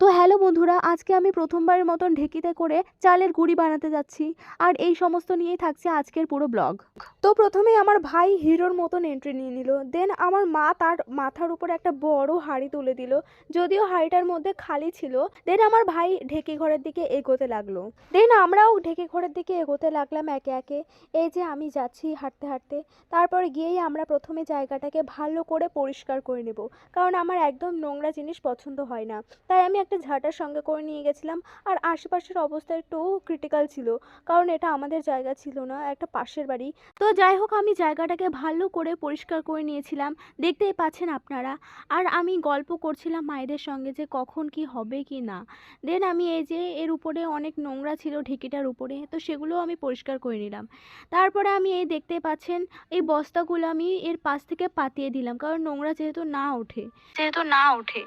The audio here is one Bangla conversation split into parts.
তো হ্যালো বন্ধুরা, আজকে আমি প্রথমবারের মতন ঢেকিতে করে চালের গুঁড়ি বানাতে যাচ্ছি। আর এই সমস্ত নিয়েই থাকছে আজকের পুরো ব্লগ। তো প্রথমে আমার ভাই হিরোর মতন এন্ট্রি নিয়ে নিল। দেন আমার মা তার মাথার উপর একটা বড় হাঁড়ি তুলে দিল। যদিও হাঁড়িটার মধ্যে খালি ছিল। দেন আমার ভাই ঢেকি ঘরের দিকে এগোতে লাগল। দেন আমরাও ঢেকি ঘরের দিকে এগোতে লাগলাম একে একে। এই যে আমি যাচ্ছি হাঁটতে হাঁটতে। তারপরে গিয়েই আমরা প্রথমে জায়গাটাকে ভালো করে পরিষ্কার করে নেব। কারণ আমার একদম নোংরা জিনিস পছন্দ হয় না। তাই আমি একটা ঝাঁটার সঙ্গে করে নিয়ে গেছিলাম। আর আশেপাশের অবস্থা একটু ক্রিটিক্যাল ছিল। কারণ এটা আমাদের জায়গা ছিল না, একটা পাশের বাড়ি। তো যাই হোক, আমি জায়গাটাকে ভালো করে পরিষ্কার করে নিয়েছিলাম। দেখতেই পাচ্ছেন আপনারা। আর আমি গল্প করছিলাম মায়েদের সঙ্গে যে কখন কি হবে কি না। দেন আমি এই যে এর উপরে অনেক নোংরা ছিল ঢেকিটার উপরে, তো সেগুলো আমি পরিষ্কার করে নিলাম। তারপরে আমি এই দেখতে পাচ্ছেন, এই বস্তাগুলো আমি এর পাশ থেকে পাতিয়ে দিলাম। কারণ নোংরা যেহেতু না ওঠে। যেহেতু না ওঠে।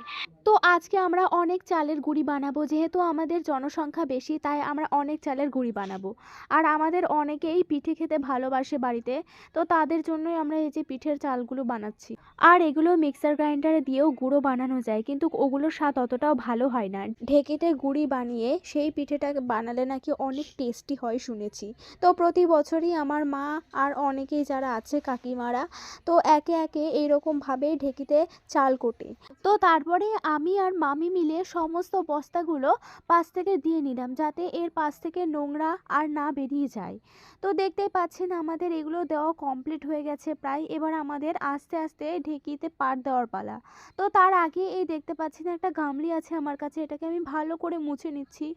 তো আজকে আমরা অনেক চালের গুঁড়ি বানাবো, যেহেতু আমাদের জনসংখ্যা বেশি, তাই আমরা অনেক চালের গুঁড়ি বানাবো। আর আমাদের অনেকেই পিঠে খেতে ভালোবাসে বাড়িতে, তো তাদের জন্যই আমরা এই যে পিঠের চালগুলো বানাচ্ছি। আর এগুলো মিক্সার গ্রাইন্ডারে দিয়েও গুঁড়ো বানানো যায়, কিন্তু ওগুলোর স্বাদ অতটাও ভালো হয় না। ঢেকিতে গুঁড়ি বানিয়ে সেই পিঠেটাকে বানালে নাকি অনেক টেস্টি হয় শুনেছি। তো প্রতি বছরই আমার মা আর অনেকেই যারা আছে কাকিমারা, তো একে একে এইরকমভাবে ঢেকিতে চাল কোটে। তো তারপরে আমি আর মামি মিলে সমস্ত বস্তাগুলো পাশ থেকে দিয়ে নিলাম যাতে এর পাশ থেকে নোংরা আর না বেরিয়ে যায়। তো দেখতেই পাচ্ছেন আমাদের এগুলো দেওয়া কমপ্লিট হয়ে গেছে প্রায়। এবার আমাদের আস্তে আস্তে ঢেকিতে পাট দেওয়ার পালা। তো তার আগে এই দেখতে পাচ্ছেন একটা গামলি আছে আমার কাছে, এটাকে আমি ভালো করে মুছে নিচ্ছি।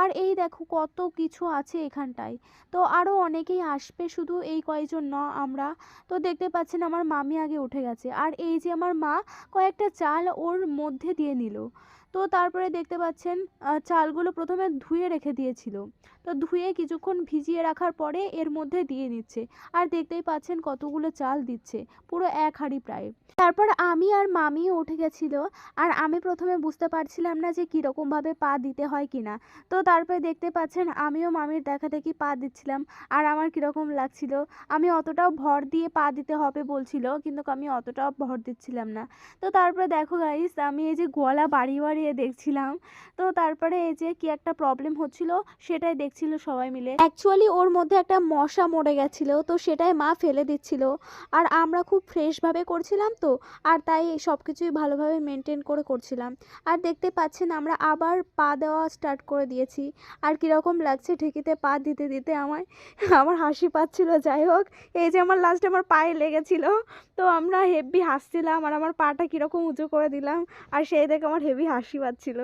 আর এই দেখো কত কিছু আছে এখানটায়। তো আরও অনেকেই আসবে শুধু এই কয়জন ন আমরা। তো দেখতে পাচ্ছেন আমার মামি আগে উঠে গেছে। আর এই যে আমার মা, কয়েকটা চাল ওর মধ্যে দিয়ে নিল। তো তারপরে দেখতে পাচ্ছেন চালগুলো প্রথমে ধুয়ে রেখে দিয়েছিল। তো ধুয়ে কিছুক্ষণ ভিজিয়ে রাখার পরে এর মধ্যে দিয়ে নিচ্ছে আর দেখতেই পাচ্ছেন কতগুলো চাল দিচ্ছে, পুরো এক হাঁড়ি প্রায়। তারপর আমি আর মামিও উঠে গেছিল, আর আমি প্রথমে বুঝতে পারছিলাম না যে কীরকমভাবে পা দিতে হয় কিনা তো তারপরে দেখতে পাচ্ছেন আমিও মামির দেখা দেখি পা দিচ্ছিলাম, আর আমার কীরকম লাগছিল, আমি অতটাও ভর দিয়ে পা দিতে হবে বলছিল, কিন্তু আমি অতটাও ভর দিচ্ছিলাম না। তো তারপরে দেখো গাইস আমি এই যে গলা বাড়িয়ে বাড়িয়ে দেখছিলাম। তো তারপরে এই যে কি একটা প্রবলেম হচ্ছিল, সেটাই দেখছিল সবাই মিলে। অ্যাকচুয়ালি ওর মধ্যে একটা মশা মরে গেছিল, তো সেটাই মা ফেলে দিচ্ছিল। আর আমরা খুব ফ্রেশভাবে করছিলাম তো, আর তাই সব কিছুই ভালোভাবে মেনটেন করে করছিলাম। আর দেখতে পাচ্ছেন আমরা আবার পা দেওয়া স্টার্ট করে দিয়েছি। আর কীরকম লাগছে ঢেকিতে পা দিতে দিতে আমায় আমার হাসি পাচ্ছিল। যাই হোক, এই যে আমার লাস্টে আমার পায়ে লেগেছিল। তো আমরা হেভি হাসছিলাম আর আমার পাটা কীরকম উঁচু করে দিলাম। আর সেই দেখে আমার হেভি হাসি পাচ্ছিল